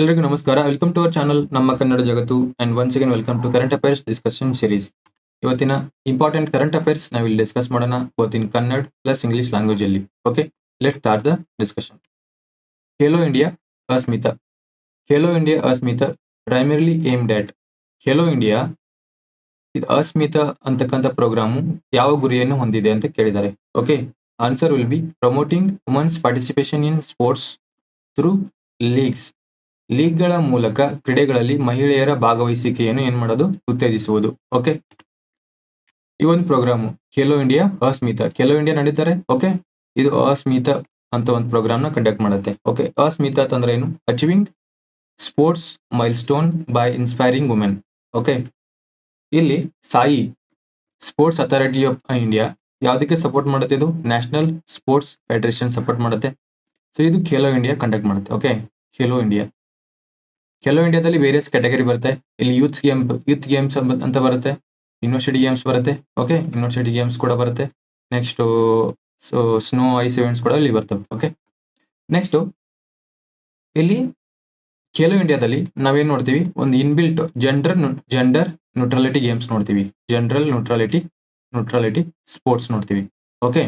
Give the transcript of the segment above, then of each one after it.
ಎಲ್ರಿಗೂ ನಮಸ್ಕಾರ. Welcome to our channel ನಮ್ಮ ಕನ್ನಡ ಜಗತ್ತು. And once again welcome to current affairs discussion series ಇವತ್ತಿನ ಇಂಪಾರ್ಟೆಂಟ್ ಕರೆಂಟ್ ಅಫೇರ್ಸ್ ನಾವು ಇಲ್ಲಿ ಡಿಸ್ಕಸ್ ಮಾಡೋಣ both Kannada plus English language ಅಲ್ಲಿ. Okay let start the discussion Khelo India Asmita Khelo India Asmita primarily aimed that Khelo India ಇದು ಅಸ್ಮಿತ ಅಂತಕ್ಕಂಥ programme ಯಾವ ಗುರಿಯನ್ನು ಹೊಂದಿದೆ ಅಂತ ಕೇಳಿದ್ದಾರೆ. Okay answer will be promoting women's participation in sports through leagues ಲೀಗ್ಗಳ ಮೂಲಕ ಕ್ರೀಡೆಗಳಲ್ಲಿ ಮಹಿಳೆಯರ ಭಾಗವಹಿಸುವಿಕೆಯನ್ನು ಏನ್ ಮಾಡೋದು? ಉತ್ತೇಜಿಸುವುದು. ಓಕೆ? ಈ ಒಂದು program Khelo India Asmita. Khelo India ನಡೀತಾರೆ? Okay? ಇದು ಅಸ್ಮಿತ ಅಂತ ಒಂದು ಪ್ರೋಗ್ರಾಮ್ನ ಕಂಡಕ್ಟ್ ಮಾಡುತ್ತೆ. ಓಕೆ? ಅಸ್ಮಿತ ಅಂತಂದ್ರೆ ಏನು? Achieving sports milestone by inspiring women okay? ಇಲ್ಲಿ SAI sports authority of India ಯಾವುದಕ್ಕೆ ಸಪೋರ್ಟ್ ಮಾಡುತ್ತೆ ಇದು? ನ್ಯಾಷನಲ್ ಸ್ಪೋರ್ಟ್ಸ್ ಫೆಡರೇಷನ್ ಸಪೋರ್ಟ್ ಮಾಡುತ್ತೆ. ಸೊ ಇದು ಖೇಲೋ ಇಂಡಿಯಾ ಕಂಡಕ್ಟ್ ಮಾಡುತ್ತೆ. ಓಕೆ? ಖೇಲೋ ಇಂಡಿಯಾ ಖೇಲೋ ಇಂಡಿಯಾದಲ್ಲಿ ವೇರಿಯಸ್ ಕ್ಯಾಟಗರಿ ಬರುತ್ತೆ. ಇಲ್ಲಿ ಯೂತ್ ಗೇಮ್ ಯೂತ್ ಗೇಮ್ಸ್ ಅಂತ ಬರುತ್ತೆ. ಯೂನಿವರ್ಸಿಟಿ ಗೇಮ್ಸ್ ಬರುತ್ತೆ. ಓಕೆ ಯೂನಿವರ್ಸಿಟಿ ಗೇಮ್ಸ್ ಕೂಡ ಬರುತ್ತೆ. Next so snow ice events ಕೂಡ ಇಲ್ಲಿ ಬರ್ತವೆ. ಓಕೆ ನೆಕ್ಸ್ಟ್ ಇಲ್ಲಿ ಖೇಲೋ ಇಂಡಿಯಾದಲ್ಲಿ ನಾವೇನು ನೋಡ್ತೀವಿ? ಒಂದು inbuilt gender gender neutrality games ನೋಡ್ತೀವಿ. ಜನರಲ್ ನ್ಯೂಟ್ರಾಲಿಟಿ ನ್ಯೂಟ್ರಾಲಿಟಿ ಸ್ಪೋರ್ಟ್ಸ್ ನೋಡ್ತೀವಿ. ಓಕೆ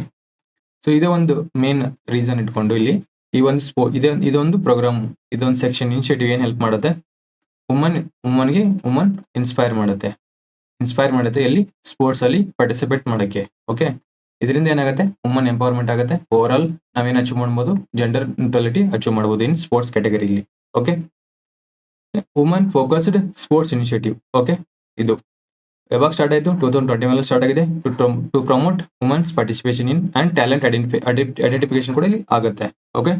ಸೊ ಇದೇ ಒಂದು ಮೇನ್ ರೀಸನ್ ಇಟ್ಕೊಂಡು ಇಲ್ಲಿ ಈ ಒಂದು ಸ್ಪೋ, ಇದೇ ಇದೊಂದು ಪ್ರೋಗ್ರಾಮ್ ಇದೊಂದು ಸೆಕ್ಷನ್ ಇನಿಷಿಯೇಟಿವ್ ಏನು ಹೆಲ್ಪ್ ಮಾಡುತ್ತೆ? ವುಮನ್ ವುಮನ್ಗೆ ವುಮನ್ ಇನ್ಸ್ಪೈರ್ ಮಾಡುತ್ತೆ. ಇನ್ಸ್ಪೈರ್ ಮಾಡುತ್ತೆ ಎಲ್ಲಿ? ಸ್ಪೋರ್ಟ್ಸ್ ಅಲ್ಲಿ ಪಾರ್ಟಿಸಿಪೇಟ್ ಮಾಡೋಕ್ಕೆ ಓಕೆ ಇದರಿಂದ ಏನಾಗುತ್ತೆ? ವುಮನ್ ಎಂಪವರ್ಮೆಂಟ್ ಆಗುತ್ತೆ. ಓವರ್ ಆಲ್ ನಾವೇನು ಅಚೀವ್ ಮಾಡ್ಬೋದು? ಜೆಂಡರ್ ನ್ಯೂಟ್ರಾಲಿಟಿ ಅಚೀವ್ ಮಾಡ್ಬೋದು in sports ಕ್ಯಾಟಗರಿಲಿ okay woman focused sports initiative okay ಇದು. ಯಾವಾಗ ಸ್ಟಾರ್ಟ್ ಆಯಿತು ಟೂ ತೌಸಂಡ್ ಟ್ವೆಂಟಿ ಮೇಲೆ ಸ್ಟಾರ್ಟ್ ಆಗಿದೆ. To promote women's participation in and talent identify identification ಕೂಡ ಇಲ್ಲಿ ಆಗುತ್ತೆ. ಓಕೆ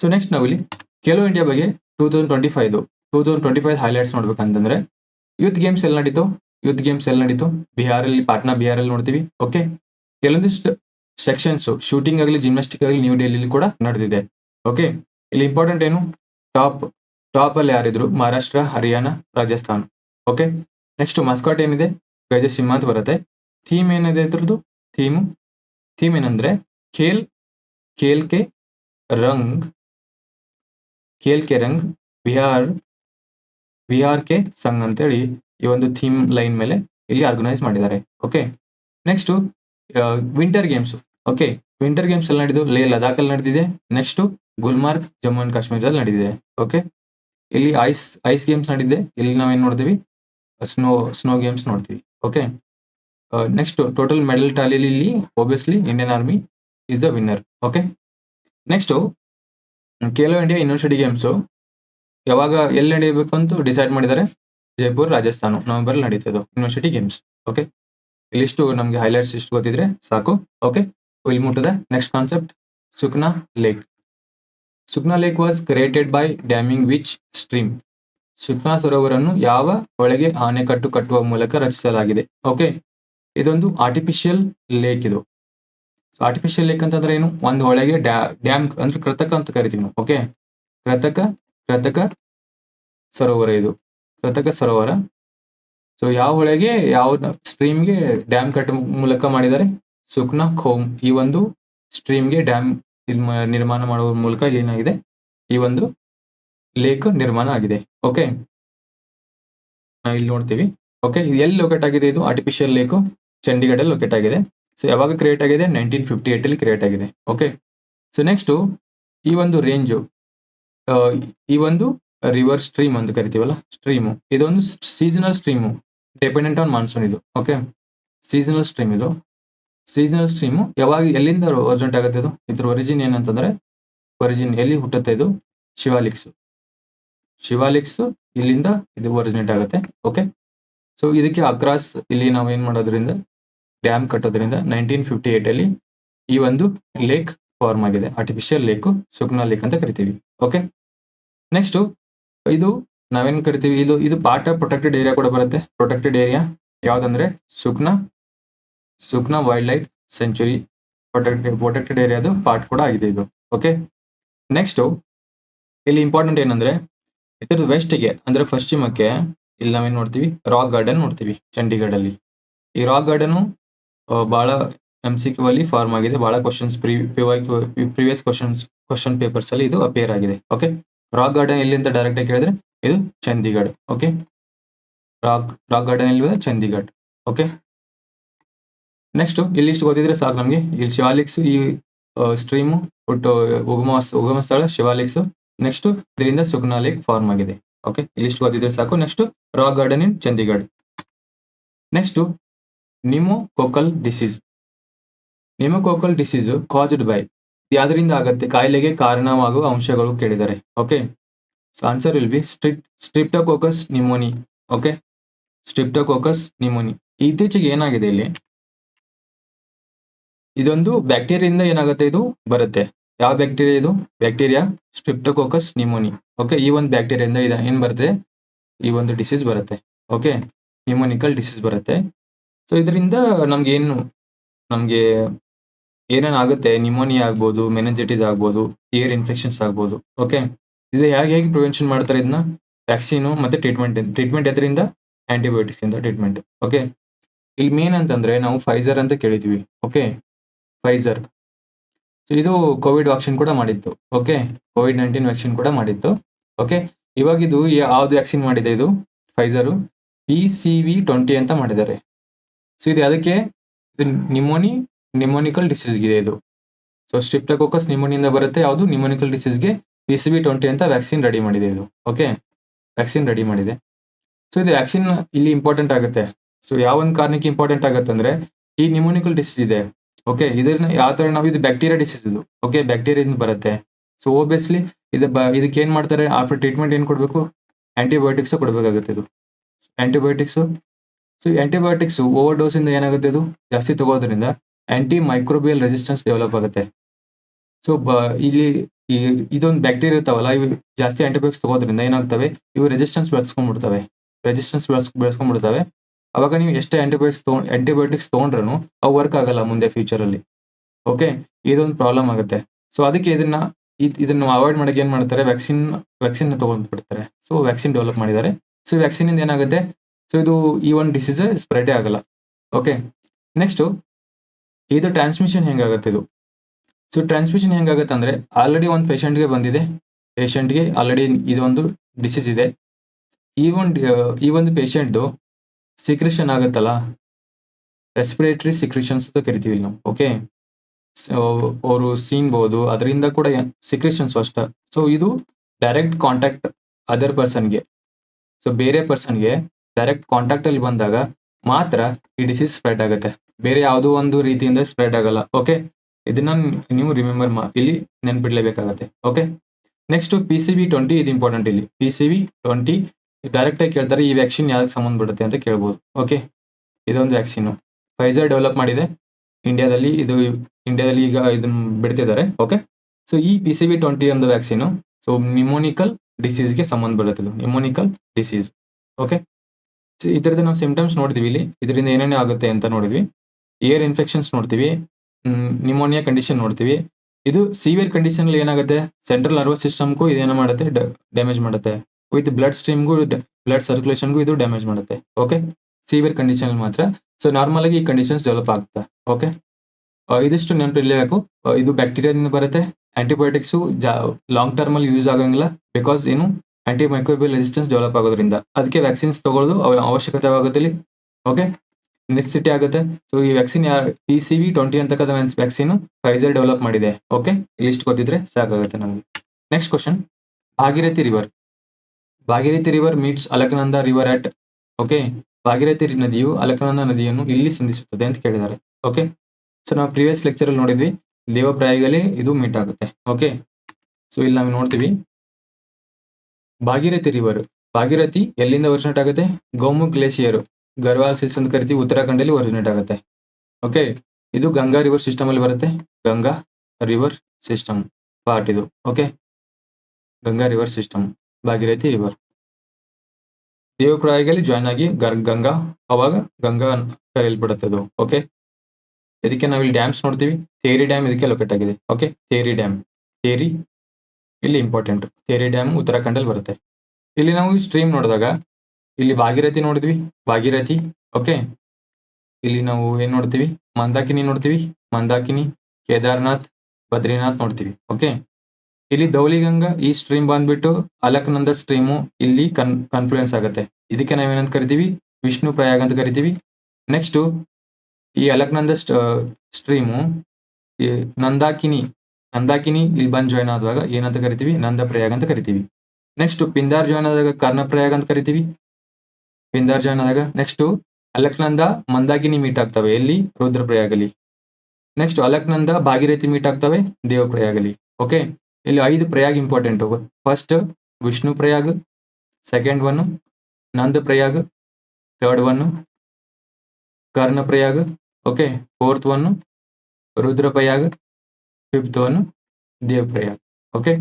ಸೊ ನೆಕ್ಸ್ಟ್ ನಾವು ಇಲ್ಲಿ ಖೇಲೋ ಇಂಡಿಯಾ ಬಗ್ಗೆ two thousand twenty five two thousand twenty five highlights ನೋಡ್ಬೇಕಂತಂದ್ರೆ youth games ಎಲ್ಲಿ ನಡೀತು? ಯೂತ್ ಗೇಮ್ಸ್ ಎಲ್ಲಿ ನಡೀತು? ಬಿಹಾರಲ್ಲಿ, ಪಾಟ್ನಾ ಬಿಹಾರಲ್ಲಿ ನೋಡ್ತೀವಿ. ಓಕೆ ಕೆಲವೊಂದಿಷ್ಟು ಸೆಕ್ಷನ್ಸ್ ಶೂಟಿಂಗ್ ಆಗಲಿ ಜಿಮ್ನಾಸ್ಟಿಕ್ ಆಗಲಿ ನ್ಯೂ ಡೆಲ್ಲಿ ಕೂಡ ನಡೆದಿದೆ. ಓಕೆ ಇಲ್ಲಿ ಇಂಪಾರ್ಟೆಂಟ್ ಏನು? ಟಾಪ್ ಟಾಪ್ ಅಲ್ಲಿ ಯಾರಿದ್ರು? Maharashtra Haryana Rajasthan okay next mascot ಏನಿದೆ? ಗಜಸಿಂಹ ಅಂತ ಬರುತ್ತೆ. ಥೀಮ್ ಏನಿದೆ ಇದ್ರದ್ದು? ಥೀಮು ಥೀಮ್ ಏನಂದ್ರೆ ಖೇಲ್ ಖೇಲ್ ಕೆ ರಂಗ್ ಖೇಲ್ ಕೆ ರಂಗ್ ಬಿಹಾರ್ ಬಿಹಾರ್ ಕೆ ಅಂತ ಅಂತೇಳಿ ಈ ಒಂದು ಥೀಮ್ ಲೈನ್ ಮೇಲೆ ಇಲ್ಲಿ ಆರ್ಗನೈಸ್ ಮಾಡಿದ್ದಾರೆ. Okay next winter games okay winter games ಅಲ್ಲಿ ನಡೆದು ಲೇ ಲದಾಖ್ ಅಲ್ಲಿ ನಡೆದಿದೆ. ನೆಕ್ಸ್ಟ್ ಗುಲ್ಮಾರ್ಗ್ ಜಮ್ಮು ಅಂಡ್ ಕಾಶ್ಮೀರದಲ್ಲಿ ನಡೆದಿದೆ. ಓಕೆ ಇಲ್ಲಿ ಐಸ್ ಐಸ್ ಗೇಮ್ಸ್ ನಡೆದಿದೆ. ಇಲ್ಲಿ ನಾವೇನ್ ನೋಡ್ತೀವಿ? ಸ್ನೋ ಸ್ನೋ ಗೇಮ್ಸ್ ನೋಡ್ತೀವಿ. Okay next total medal ಟಾಲಿಲಿ obviously Indian army is the winner okay next Khelo India university games ಯಾವಾಗ ಎಲ್ಲಿ ನಡೆಯಬೇಕು ಅಂತ ಡಿಸೈಡ್ ಮಾಡಿದ್ದಾರೆ? ಜೈಪುರ್, ರಾಜಸ್ಥಾನ ನವೆಂಬರ್ ನಡೀತದೆ ಯೂನಿವರ್ಸಿಟಿ ಗೇಮ್ಸ್ ಓಕೆ ಇಲ್ಲಿಷ್ಟು ನಮಗೆ ಹೈಲೈಟ್ಸ್ ಇಷ್ಟು ಗೊತ್ತಿದ್ರೆ ಸಾಕು. ಓಕೆ ಇಲ್ಲಿ the next concept Sukhna lake Sukhna lake was created by damming which stream Sukhna ಸರೋವರನ್ನು ಯಾವ ಒಳಗೆ ಆಣೆಕಟ್ಟು ಕಟ್ಟುವ ಮೂಲಕ ರಚಿಸಲಾಗಿದೆ. ಓಕೆ, ಇದೊಂದು ಆರ್ಟಿಫಿಷಿಯಲ್ ಲೇಕ್ ಇದು. ಆರ್ಟಿಫಿಷಿಯಲ್ ಲೇಕ್ ಅಂತಂದ್ರೆ ಏನು? ಒಂದು ಒಳಗೆ ಡ್ಯಾಮ್ ಅಂದ್ರೆ ಕೃತಕ ಅಂತ ಕರಿತೀವಿ ನಾವು. ಓಕೆ, ಕೃತಕ ಕೃತಕ ಸರೋವರ ಇದು. ಕೃತಕ ಸರೋವರ. ಸೊ ಯಾವ ಹೊಳೆಗೆ, ಯಾವ ಸ್ಟ್ರೀಮ್ಗೆ ಡ್ಯಾಮ್ ಕಟ್ಟುವ ಮೂಲಕ ಮಾಡಿದ್ದಾರೆ? ಸುಕ್ನಾ, ಖೋಮ್ ಈ ಒಂದು ಸ್ಟ್ರೀಮ್ಗೆ ಡ್ಯಾಮ್ ನಿರ್ಮಾಣ ಮಾಡುವ ಮೂಲಕ ಏನಾಗಿದೆ? ಈ ಒಂದು ಲೇಕ್ ನಿರ್ಮಾಣ ಆಗಿದೆ. ಓಕೆ? ಇಲ್ಲಿ ನೋಡ್ತೀವಿ. ಓಕೆ? ಇದು ಎಲ್ಲಿ ಲೊಕೇಟ್ ಆಗಿದೆ ಇದು? ಆರ್ಟಿಫಿಷಿಯಲ್ ಲೇಕು ಚಂಡೀಗಢಲ್ಲಿ ಲೊಕೇಟ್ ಆಗಿದೆ. ಸೊ ಯಾವಾಗ ಕ್ರಿಯೇಟ್ ಆಗಿದೆ? ನೈನ್ಟೀನ್ ಫಿಫ್ಟಿ ಏಟ್ ಅಲ್ಲಿ ಕ್ರಿಯೇಟ್ ಆಗಿದೆ. ಓಕೆ? ಸೊ ನೆಕ್ಸ್ಟು ಈ ಒಂದು ರೇಂಜು ಈ ಒಂದು ರಿವರ್ ಸ್ಟ್ರೀಮ್ ಅಂತ ಕರಿತೀವಲ್ಲ? ಸ್ಟ್ರೀಮು ಇದೊಂದು seasonal stream dependent on monsoon ಇದು. ಓಕೆ? ಸೀಸನಲ್ ಸ್ಟ್ರೀಮ್ ಇದು. ಸೀಸನಲ್ ಸ್ಟ್ರೀಮು ಯಾವಾಗ, ಎಲ್ಲಿಂದ ಒರಿಜಿನೇಟ್ ಆಗುತ್ತೆ ಇದು? ಇದ್ರ ಒರಿಜಿನ್ ಏನಂತಂದರೆ ಒರಿಜಿನ್ ಎಲ್ಲಿ ಹುಟ್ಟುತ್ತೆ ಇದು? ಶಿವಾಲಿಕ್ಸ್. ಶಿವಾಲಿಕ್ಸ್ ಇಲ್ಲಿಂದ ಇದು ಒರಿಜಿನೇಟ್ ಆಗುತ್ತೆ ಓಕೆ ಸೊ ಇದಕ್ಕೆ ಅಕ್ರಾಸ್ ಇಲ್ಲಿ ನಾವು ಏನ್ ಮಾಡೋದ್ರಿಂದ ಡ್ಯಾಮ್ ಕಟ್ಟೋದ್ರಿಂದ ನೈನ್ಟೀನ್ ಫಿಫ್ಟಿ ಏಟ್ ಅಲ್ಲಿ ಈ ಒಂದು ಲೇಕ್ ಫಾರ್ಮ್ ಆಗಿದೆ ಆರ್ಟಿಫಿಷಿಯಲ್ ಲೇಕ್ ಸುಕ್ನಾ ಲೇಕ್ ಅಂತ ಕರಿತೀವಿ ಓಕೆ ನೆಕ್ಸ್ಟ್ ಇದು ನಾವೇನ್ ಕರಿತೀವಿ, ಇದು ಇದು ಪಾರ್ಟ್ ಆಫ್ ಪ್ರೊಟೆಕ್ಟೆಡ್ ಏರಿಯಾ ಕೂಡ ಬರುತ್ತೆ. Protected area ಯಾವ್ದಂದ್ರೆ Sukhna Sukhna wildlife sanctuary protected protected ಏರಿಯಾದು part ಕೂಡ ಆಗಿದೆ ಇದು ಓಕೆ ನೆಕ್ಸ್ಟ್ ಇಲ್ಲಿ ಇಂಪಾರ್ಟೆಂಟ್ ಏನಂದ್ರೆ ಇದ್ರದ್ದು ವೆಸ್ಟ್ಗೆ ಅಂದ್ರೆ ಪಶ್ಚಿಮಕ್ಕೆ, ಇಲ್ಲಿ ನಾವೇನ್ ನೋಡ್ತೀವಿ? ರಾಕ್ ಗಾರ್ಡನ್ ನೋಡ್ತೀವಿ, ಚಂಡೀಗಢಲ್ಲಿ. ಈ ರಾಕ್ ಗಾರ್ಡನ್ ಬಹಳ ಎಂ ಸಿ ಕ್ಯೂ ಅಲ್ಲಿ ಫಾರ್ಮ್ ಆಗಿದೆ ಬಹಳ questions previous questions question papers ಅಲ್ಲಿ ಇದು ಅಪಿಯರ್ ಆಗಿದೆ ಓಕೆ ರಾಕ್ ಗಾರ್ಡನ್ ಎಲ್ಲಿಂದ ಡೈರೆಕ್ಟ್ ಆಗಿ ಕೇಳಿದ್ರೆ, ಇದು Chandigarh okay rock rock garden ಎಲ್ಲಿ ಚಂಡೀಗಢ ಓಕೆ ನೆಕ್ಸ್ಟ್ ಇಲ್ಲಿ ಇಷ್ಟು ಗೊತ್ತಿದ್ರೆ ಸಾಕು ನಮಗೆ, ಇಲ್ಲಿ ಶಿವಾಲಿಕ್ಸ್ ಈ ಸ್ಟ್ರೀಮು ಒಟ್ಟು ಉಗಮ ಉಗಮ ಸ್ಥಳ ಶಿವಾಲಿಕ್ಸ್ ನೆಕ್ಸ್ಟ್ ಇದರಿಂದ ಸುಗ್ನಾ ಲೇಕ್ ಫಾರ್ಮ್ ಆಗಿದೆ. ಓಕೆ ಇಲ್ಲಿಷ್ಟು ಓದಿದ್ರೆ ಸಾಕು. Next rock garden in Chandigarh next pneumococcal disease pneumococcal disease caused by ಯಾವ್ದರಿಂದ ಆಗತ್ತೆ? ಕಾಯಿಲೆಗೆ ಕಾರಣವಾಗುವ ಅಂಶಗಳು ಕೇಳಿದ್ದಾರೆ okay so answer will be strip streptococcus pneumoniae okay streptococcus pneumoniae ಇತ್ತೀಚೆಗೆ ಏನಾಗಿದೆ ಇಲ್ಲಿ? ಇದೊಂದು ಬ್ಯಾಕ್ಟೀರಿಯಿಂದ ಏನಾಗುತ್ತೆ ಇದು? ಬರುತ್ತೆ. ಯಾವ ಬ್ಯಾಕ್ಟೀರಿಯಾ ಇದು? ಬ್ಯಾಕ್ಟೀರಿಯಾ ಸ್ಟ್ರಿಪ್ಟೋಕೋಕಸ್ ನಿಮೋನಿ ಓಕೆ ಈ ಒಂದು ಬ್ಯಾಕ್ಟೀರಿಯಿಂದ ಇದು ಏನು ಬರುತ್ತೆ? ಈ ಒಂದು ಡಿಸೀಸ್ ಬರುತ್ತೆ. ಓಕೆ ನಿಮೋನಿಕಲ್ ಡಿಸೀಸ್ ಬರುತ್ತೆ. ಸೊ ಇದರಿಂದ ನಮ್ಗೆ ಏನು ನಮ್ಗೆ ಏನೇನು ಆಗುತ್ತೆ? ನಿಮೋನಿಯಾ ಆಗ್ಬೋದು ಮೆನಂಜೈಟಿಸ್ ಆಗ್ಬೋದು ಏರ್ ಇನ್ಫೆಕ್ಷನ್ಸ್ ಆಗ್ಬೋದು. ಓಕೆ ಇದು ಹೇಗೆ ಹೇಗೆ ಪ್ರಿವೆನ್ಷನ್ ಮಾಡ್ತಾರೆ ಇದನ್ನ ವ್ಯಾಕ್ಸಿನು ಮತ್ತೆ ಟ್ರೀಟ್ಮೆಂಟ್ ಟ್ರೀಟ್ಮೆಂಟ್ ಎದರಿಂದ? ಆಂಟಿಬಯೋಟಿಕ್ಸ್ ಇಂದ ಟ್ರೀಟ್ಮೆಂಟ್ ಓಕೆ ಇಲ್ಲಿ ಮೇನ್ ಅಂತಂದ್ರೆ ನಾವು ಫೈಸರ್ ಅಂತ ಕೇಳಿದ್ವಿ. ಓಕೆ ಫೈಸರ್ ಇದು ಕೋವಿಡ್ ವ್ಯಾಕ್ಸಿನ್ ಕೂಡ ಮಾಡಿತ್ತು. ಓಕೆ ಕೋವಿಡ್ ನೈನ್ಟೀನ್ ವ್ಯಾಕ್ಸಿನ್ ಕೂಡ ಮಾಡಿತ್ತು. ಓಕೆ ಇವಾಗ ಇದು ಯಾವ್ದು ವ್ಯಾಕ್ಸಿನ್ ಮಾಡಿದೆ ಇದು? Pfizer P C V twenty ಅಂತ ಮಾಡಿದ್ದಾರೆ. ಸೊ ಇದು ಅದಕ್ಕೆ ಇದು ನಿಮೋನಿ ನಿಮೋನಿಕಲ್ ಇದೆ ಇದು. ಸೊ ಸ್ಟ್ರಿಪ್ಟಕೋಕಸ್ ನಿಮೋನಿಯಿಂದ ಬರುತ್ತೆ. ಯಾವುದು? ನಿಮೋನಿಕಲ್ ಡಿಸೀಸ್ಗೆ ಪಿ ಸಿ ವಿ ಟ್ವೆಂಟಿ ಅಂತ ವ್ಯಾಕ್ಸಿನ್ ರೆಡಿ ಮಾಡಿದೆ ಇದು. ಓಕೆ ವ್ಯಾಕ್ಸಿನ್ ರೆಡಿ ಮಾಡಿದೆ. ಸೊ ಇದು ವ್ಯಾಕ್ಸಿನ್ ಇಲ್ಲಿ ಇಂಪಾರ್ಟೆಂಟ್ ಆಗುತ್ತೆ. ಸೊ ಯಾವ ಒಂದು ಕಾರಣಕ್ಕೆ ಇಂಪಾರ್ಟೆಂಟ್ ಆಗುತ್ತೆ ಅಂದರೆ ಈ ನಿಮೋನಿಕಲ್ ಡಿಸೀಸ್ ಇದೆ. ಓಕೆ ಇದನ್ನ ಯಾವ ತರ ನಾವು ಇದು ಬ್ಯಾಕ್ಟೀರಿಯಾ ಡಿಸೀಸ್ ಇದು. ಓಕೆ ಬ್ಯಾಕ್ಟೀರಿಯಾದಿಂದ ಬರುತ್ತೆ. ಸೊ ಓಬಿಯಸ್ಲಿ ಇದು ಬ, ಇದಕ್ಕೆ ಏನು ಮಾಡ್ತಾರೆ ಆಫ್ಟರ್ ಟ್ರೀಟ್ಮೆಂಟ್ ಏನು ಕೊಡಬೇಕು? ಆ್ಯಂಟಿಬಯೋಟಿಕ್ಸು ಕೊಡಬೇಕಾಗುತ್ತೆ ಇದು. ಆ್ಯಂಟಿಬಯೋಟಿಕ್ಸು ಸೊ ಆ್ಯಂಟಿಬಯೋಟಿಕ್ಸು ಓವರ್ ಡೋಸಿಂದ ಏನಾಗುತ್ತೆ ಇದು? ಜಾಸ್ತಿ ತಗೋದ್ರಿಂದ ಆ್ಯಂಟಿ ಮೈಕ್ರೋಬಿಯಲ್ ರೆಸಿಸ್ಟೆನ್ಸ್ ಡೆವಲಪ್ ಆಗುತ್ತೆ. ಸೊ ಬ, ಇಲ್ಲಿ ಇದೊಂದು ಬ್ಯಾಕ್ಟೀರಿಯಾ ಇರ್ತಾವಲ್ಲ, ಇವು ಜಾಸ್ತಿ ಆ್ಯಂಟಿಬಯೋಟಿಕ್ಸ್ ತಗೋದ್ರಿಂದ ಏನಾಗ್ತವೆ? ಇವು ರೆಸಿಸ್ಟೆನ್ಸ್ ಬೆಳೆಸ್ಕೊಂಡ್ಬಿಡ್ತವೆ. ರೆಸಿಸ್ಟೆನ್ಸ್ ಬೆಳೆಸ್, ಬೆಳೆಸ್ಕೊಂಡ್ಬಿಡ್ತವೆ. ಅವಾಗ ನೀವು ಎಷ್ಟೇ ಆಂಟಿಬಯೋಟಿಕ್ಸ್ ತೊ ಆಂಟಿಬಯೋಟಿಕ್ಸ್ ತೊಗೊಂಡ್ರೂ ಅವು ವರ್ಕ್ ಆಗಲ್ಲ ಮುಂದೆ ಫ್ಯೂಚರಲ್ಲಿ ಓಕೆ ಇದೊಂದು ಪ್ರಾಬ್ಲಮ್ ಆಗುತ್ತೆ. ಸೊ ಅದಕ್ಕೆ ಇದನ್ನ, ಇದು, ಇದನ್ನ ಅವಾಯ್ಡ್ ಮಾಡೋಕೆ ಏನು ಮಾಡ್ತಾರೆ? ವ್ಯಾಕ್ಸಿನ್ ವ್ಯಾಕ್ಸಿನ್ ತಗೊಂಡ್ಬಿಡ್ತಾರೆ ಸೊ ವ್ಯಾಕ್ಸಿನ್ ಡೆವಲಪ್ ಮಾಡಿದ್ದಾರೆ. ಸೊ ವ್ಯಾಕ್ಸಿನ್ ಇಂದ ಏನಾಗುತ್ತೆ? ಸೊ ಇದು ಈ ಒಂದು ಡಿಸೀಸ್ ಸ್ಪ್ರೆಡೇ ಆಗಲ್ಲ. ಓಕೆ ನೆಕ್ಸ್ಟು ಇದು ಟ್ರಾನ್ಸ್ಮಿಷನ್ ಹೆಂಗಾಗುತ್ತೆ ಇದು? ಸೊ ಟ್ರಾನ್ಸ್ಮಿಷನ್ ಹೆಂಗಾಗುತ್ತೆ ಅಂದರೆ ಆಲ್ರೆಡಿ ಒಂದು ಪೇಷಂಟ್ಗೆ ಬಂದಿದೆ. ಪೇಷಂಟ್ಗೆ ಆಲ್ರೆಡಿ ಇದೊಂದು ಡಿಸೀಸ್ ಇದೆ. ಈ ಒಂದು ಈ ಒಂದು ಪೇಷಂಟ್ದು ಸಿಕ್ರೇಷನ್ ಆಗುತ್ತಲ್ಲ? ರೆಸ್ಪಿರೇಟರಿ ಸಿಕ್ರೇಷನ್ಸ್ ಅಂತ ಕರಿತೀವಿ ನಾವು ಓಕೆ ಅವರು ಸೀನ್ಬೋದು, ಅದರಿಂದ ಕೂಡ ಸಿಕ್ರೇಷನ್ಸ್ ಅಷ್ಟ. ಸೊ ಇದು ಡೈರೆಕ್ಟ್ ಕಾಂಟ್ಯಾಕ್ಟ್ ಅದರ್ ಪರ್ಸನ್ಗೆ ಸೊ ಬೇರೆ ಪರ್ಸನ್ಗೆ ಡೈರೆಕ್ಟ್ ಕಾಂಟ್ಯಾಕ್ಟ್ ಅಲ್ಲಿ ಬಂದಾಗ ಮಾತ್ರ ಈ ಡಿಸೀಸ್ ಸ್ಪ್ರೆಡ್ ಆಗುತ್ತೆ. ಬೇರೆ ಯಾವುದೋ ಒಂದು ರೀತಿಯಿಂದ ಸ್ಪ್ರೆಡ್ ಆಗಲ್ಲ ಓಕೆ ಇದನ್ನ ನೀವು ರಿಮೆಂಬರ್ ಮಾ, ಇಲ್ಲಿ ನೆನ್ಪಿಡ್ಲೇಬೇಕಾಗತ್ತೆ okay next P C B twenty ಇದು ಇಂಪಾರ್ಟೆಂಟ್ ಇಲ್ಲಿ. P C B twenty direct ಆಗಿ ಕೇಳ್ತಾರೆ, ಈ ವ್ಯಾಕ್ಸಿನ್ ಯಾವ್ದಕ್ಕೆ ಸಂಬಂಧಪಡುತ್ತೆ ಅಂತ ಕೇಳ್ಬೋದು. ಓಕೆ ಇದೊಂದು ವ್ಯಾಕ್ಸಿನ್ ಫೈಸರ್ ಡೆವಲಪ್ ಮಾಡಿದೆ. ಇಂಡಿಯಾದಲ್ಲಿ ಇದು ಇಂಡಿಯಾದಲ್ಲಿ ಈಗ ಇದನ್ನ ಬಿಡ್ತಿದ್ದಾರೆ. ಓಕೆ ಸೊ ಈ ಪಿ ಸಿ ಬಿ ಟ್ವೆಂಟಿ ಒಂದು ವ್ಯಾಕ್ಸಿನ್ ಸೊ ನಿಮೋನಿಕಲ್ ಡಿಸೀಸ್ಗೆ ಸಂಬಂಧ ಬರುತ್ತೆ ಇದು. ನಿಮೋನಿಕಲ್ ಡಿಸೀಸ್ ಓಕೆ ಸೊ ಇದರದ್ದು ನಾವು ಸಿಂಪ್ಟಮ್ಸ್ ನೋಡಿದ್ವಿ ಇಲ್ಲಿ. ಇದರಿಂದ ಏನೇನೇ ಆಗುತ್ತೆ ಅಂತ ನೋಡಿದ್ವಿ. ಏರ್ ಇನ್ಫೆಕ್ಷನ್ಸ್ ನೋಡ್ತೀವಿ. ನಿಮೋನಿಯಾ ಕಂಡೀಷನ್ ನೋಡ್ತೀವಿ. ಇದು ಸಿವಿಯರ್ ಕಂಡೀಷನ್ ಏನಾಗುತ್ತೆ? ಸೆಂಟ್ರಲ್ ನರ್ವಸ್ ಸಿಸ್ಟಮ್ಗೂ ಇದೇನೋ ಮಾಡುತ್ತೆ? ಡ್ಯಾಮೇಜ್ ಮಾಡುತ್ತೆ. ವಿತ್ ಬ್ಲಡ್ ಸ್ಟ್ರೀಮ್ಗೂ ಬ್ಲಡ್ ಸರ್ಕ್ಯುಲೇಷನ್ಗೂ ಇದು ಡ್ಯಾಮೇಜ್ ಮಾಡುತ್ತೆ, ಓಕೆ? ಸಿವಿಯರ್ ಕಂಡೀಷನ್ ಮಾತ್ರ. ಸೊ ನಾರ್ಮಲ್ ಆಗಿ ಈ ಕಂಡೀಷನ್ಸ್ ಡೆವಲಪ್ ಆಗುತ್ತೆ ಓಕೆ? ಇದಿಷ್ಟು ನೆನಪಿರ್ಲೇಬೇಕು ಇದು ಬ್ಯಾಕ್ಟೀರಿಯಾದಿಂದ ಬರುತ್ತೆ. ಆಂಟಿಬಯೋಟಿಕ್ಸ್ ಲಾಂಗ್ ಟರ್ಮ್ ಅಲ್ಲಿ ಯೂಸ್ ಆಗೋಂಗಿಲ್ಲ. ಬಿಕಾಸ್ ಏನು? ಆಂಟಿ ಮೈಕ್ರೋಬಿಯಲ್ ರೆಸಿಸ್ಟೆನ್ಸ್ ಡೆವಲಪ್ ಆಗೋದ್ರಿಂದ. ಅದಕ್ಕೆ ವ್ಯಾಕ್ಸಿನ್ಸ್ ತಗೊಳ್ಳೋದು ಅವ- ಅವಶ್ಯಕತೆ ಆಗೋದಿಲ್ಲ ಓಕೆ? ನೆಸೆಸಿಟಿ ಆಗುತ್ತೆ. ಸೊ ಈ ವ್ಯಾಕ್ಸಿನ್ ಯಾರು ಪಿ ಸಿ ವಿ ಟ್ವೆಂಟಿ ಅಂತಕ್ಕಂಥ ವ್ಯಾಕ್ಸಿನ್ ಫೈಸರ್ ಡೆವಲಪ್ ಮಾಡಿದೆ, ಓಕೆ? ಲಿಸ್ಟ್ ಗೊತ್ತಿದ್ರೆ ಸಾಕಾಗುತ್ತೆ ನಮಗೆ. Next question. Bhagirathi river. Bhagirathi river meets Alaknanda river at okay Bhagirathi ನದಿಯು ಅಲಕನಂದ ನದಿಯನ್ನು ಇಲ್ಲಿ ಸಂಧಿಸುತ್ತದೆ ಅಂತ ಕೇಳಿದ್ದಾರೆ ಓಕೆ ಸೊ ನಾವು ಪ್ರಿವಿಯಸ್ ಲೆಕ್ಚರ್ ಅಲ್ಲಿ ನೋಡಿದ್ವಿ ದೇವಪ್ರಾಯಗಲ್ಲಿ ಇದು ಮೀಟ್ ಆಗುತ್ತೆ ಓಕೆ ಸೊ ಇಲ್ಲಿ ನಾವು ನೋಡ್ತೀವಿ ಭಾಗೀರಥಿ ರಿವರ್ ಭಾಗೀರಥಿ ಎಲ್ಲಿಂದ ಒರಿಜಿನೇಟ್ ಆಗುತ್ತೆ ಗೌಮುಖ್ ಗ್ಲೇಷಿಯರ್ ಗರ್ವಾಲ್ ಸಿಲ್ಸ್ ಅಂತ ಕರಿತೀವಿ ಉತ್ತರಾಖಂಡಲ್ಲಿ ಒರಿಜಿನೇಟ್ ಆಗುತ್ತೆ ಓಕೆ ಇದು ಗಂಗಾ ರಿವರ್ ಸಿಸ್ಟಮ್ ಅಲ್ಲಿ ಬರುತ್ತೆ ಗಂಗಾ ರಿವರ್ ಸಿಸ್ಟಮ್ ಪಾರ್ಟ್ ಇದು okay Ganga river system Bhagirathi river ದೇವಪ್ರಾಯಗಲ್ಲಿ join ಆಗಿ ಗಂಗಾ ಅವಾಗ ಗಂಗಾ ಅದು ಓಕೆ ಇದಕ್ಕೆ ನಾವು ಇಲ್ಲಿ ಡ್ಯಾಮ್ಸ್ ನೋಡ್ತೀವಿ. ಥೇರಿ ಡ್ಯಾಮ್ ಇದಕ್ಕೆ ಲೊಕೇಟ್ ಆಗಿದೆ ಓಕೆ ಥೇರಿ ಡ್ಯಾಮ್ ಥೇರಿ ಇಲ್ಲಿ ಇಂಪಾರ್ಟೆಂಟ್ ಥೇರಿ ಡ್ಯಾಮ್ ಉತ್ತರಾಖಂಡಲ್ಲಿ ಬರುತ್ತೆ. ಇಲ್ಲಿ ನಾವು ಸ್ಟ್ರೀಮ್ ನೋಡಿದಾಗ, ಇಲ್ಲಿ ಭಾಗೀರಥಿ ನೋಡಿದ್ವಿ, ಭಾಗೀರಥಿ ಓಕೆ ಇಲ್ಲಿ ನಾವು ಏನ್ ನೋಡ್ತೀವಿ? ಮಂದಾಕಿನಿ ನೋಡ್ತೀವಿ, ಮಂದಾಕಿನಿ, ಕೇದಾರ್ನಾಥ್, ಬದ್ರಿನಾಥ್ ನೋಡ್ತೀವಿ ಓಕೆ ಇಲ್ಲಿ ಧೌಲಿಗಂಗಾ ಈ ಸ್ಟ್ರೀಮ್ ಬಂದ್ಬಿಟ್ಟು ಅಲಕ್ನಂದ ಸ್ಟ್ರೀಮು ಇಲ್ಲಿ ಕನ್ ಕನ್ಫ್ಲೂಯೆನ್ಸ್ ಆಗುತ್ತೆ. ಇದಕ್ಕೆ ನಾವೇನಂತ ಕರಿತೀವಿ? ವಿಷ್ಣು ಪ್ರಯಾಗ ಅಂತ ಕರಿತೀವಿ. ನೆಕ್ಸ್ಟು ಈ ಅಲಕ್ನಂದ ಸ್ಟ್ರೀಮು ನಂದಾಕಿನಿ ನಂದಾಕಿನಿ ಇಲ್ಲಿ ಬಂದು ಜಾಯ್ನ್ ಆದಾಗ ಏನಂತ ಕರಿತೀವಿ? ನಂದ ಪ್ರಯಾಗ ಅಂತ ಕರಿತೀವಿ. ನೆಕ್ಸ್ಟ್ ಪಿಂದಾರ್ ಜಾಯ್ನ್ ಆದಾಗ ಕರ್ಣಪ್ರಯಾಗ್ ಅಂತ ಕರಿತೀವಿ. ಪಿಂದಾರ್ ಜಾಯ್ನ್ ಆದಾಗ ನೆಕ್ಸ್ಟ್ ಅಲಕ್ನಂದ ಮಂದಾಕಿನಿ ಮೀಟ್ ಆಗ್ತವೆ ಎಲ್ಲಿ? ರುದ್ರಪ್ರಯಾಗಲಿ ನೆಕ್ಸ್ಟ್ ಅಲಕ್ನಂದ ಭಾಗೀರಥಿ ಮೀಟ್ ಆಗ್ತವೆ ದೇವಪ್ರಯಾಗಲಿ ಓಕೆ ಇಲ್ಲಿ ಐದು Prayag important first Vishnu Prayag second one Nanda Prayag third one Karna Prayag okay fourth one Rudra Prayag fifth one Dev Prayag okay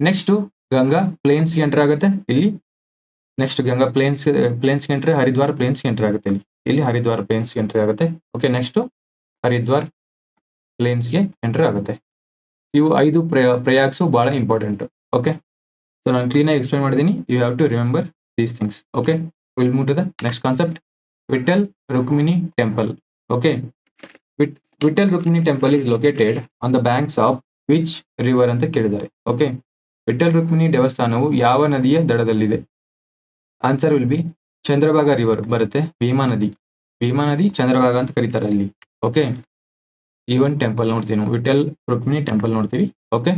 next Ganga ಪ್ಲೇನ್ಸ್ಗೆ enter ಆಗುತ್ತೆ. ಇಲ್ಲಿ next Ganga plains ಪ್ಲೇನ್ಸ್ಗೆ entry Haridwar ಪ್ಲೇನ್ಸ್ಗೆ enter ಆಗುತ್ತೆ ಇಲ್ಲಿ. ಇಲ್ಲಿ plains ಪ್ಲೇನ್ಸ್ಗೆ entry ಆಗುತ್ತೆ. Okay next Haridwar ಪ್ಲೇನ್ಸ್ಗೆ entry ಆಗುತ್ತೆ. ಇವು ಐದು ಪ್ರಯ, ಪ್ರಯಾಗ್ಸು ಭಾಳ ಇಂಪಾರ್ಟೆಂಟ್ ಓಕೆ ಸೊ ನಾನು ಕ್ಲೀನಾಗಿ ಎಕ್ಸ್ಪ್ಲೈನ್ ಮಾಡಿದ್ದೀನಿ you have to remember these things okay will move to the next concept Vitthal Rukmini temple okay Vitthal Rukmini temple is located on the banks of which river ಅಂತ ಕೇಳಿದ್ದಾರೆ. Okay Vitthal Rukmini ದೇವಸ್ಥಾನವು ಯಾವ ನದಿಯ ದಡದಲ್ಲಿದೆ? Answer will be Chandrabhaga river ಬರುತ್ತೆ. ಭೀಮಾ ನದಿ. ಭೀಮಾ ನದಿ ಚಂದ್ರಭಾಗ ಅಂತ ಕರೀತಾರೆ ಅಲ್ಲಿ. ಓಕೆ ಈವನ್ ಟೆಂಪಲ್ ನೋಡ್ತೀವಿ ನಾವು ವಿಠಲ್, ರುಕ್ಮಿಣಿ ಟೆಂಪಲ್ ನೋಡ್ತೀವಿ. ಓಕೆ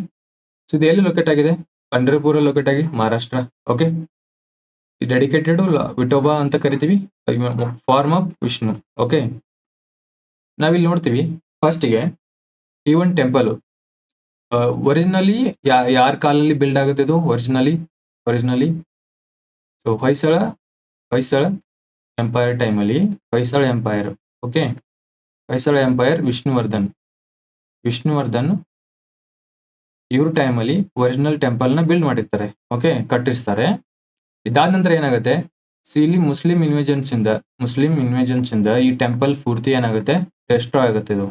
ಸೊ ಇದು ಎಲ್ಲಿ ಲೊಕೇಟ್ ಆಗಿದೆ? ಪಂಡರಪುರ ಲೊಕೇಟ್ ಆಗಿ ಮಹಾರಾಷ್ಟ್ರ. ಓಕೆ ಡೆಡಿಕೇಟೆಡ್ ವಿಠೋಬಾ ಅಂತ ಕರಿತೀವಿ. ಫಾರ್ಮ್ ಆಫ್ ವಿಷ್ಣು ಓಕೆ ನಾವಿಲ್ಲಿ ನೋಡ್ತೀವಿ. ಫಸ್ಟಿಗೆ ಈ ಒಂದು ಟೆಂಪಲ್ ಒರಿಜಿನಲಿ ಯಾರ ಕಾಲಲ್ಲಿ ಬಿಲ್ಡ್ ಆಗುತ್ತೆ ಇದು? Originally originally so Hoysala Hoysala empire ಟೈಮಲ್ಲಿ Hoysala empire okay Hoysala empire Vishnuvardhan. Vishnuvardhan ಇವ್ರ ಟೈಮಲ್ಲಿ ಒರಿಜಿನಲ್ ಟೆಂಪಲ್ನ ಬಿಲ್ಡ್ ಮಾಡಿರ್ತಾರೆ. ಓಕೆ ಕಟ್ಟಿಸ್ತಾರೆ. ಇದಾದ ನಂತರ ಏನಾಗುತ್ತೆ? ಸೊ ಇಲ್ಲಿ ಮುಸ್ಲಿಂ ಇನ್ವೇಜನ್ಸ್ ಇಂದ ಮುಸ್ಲಿಂ ಇನ್ವೇಜನ್ಸ್ ಇಂದ ಈ ಟೆಂಪಲ್ ಪೂರ್ತಿ ಏನಾಗುತ್ತೆ? ಡೆಸ್ಟ್ರಾಯ್ ಆಗುತ್ತೆ ಇದು.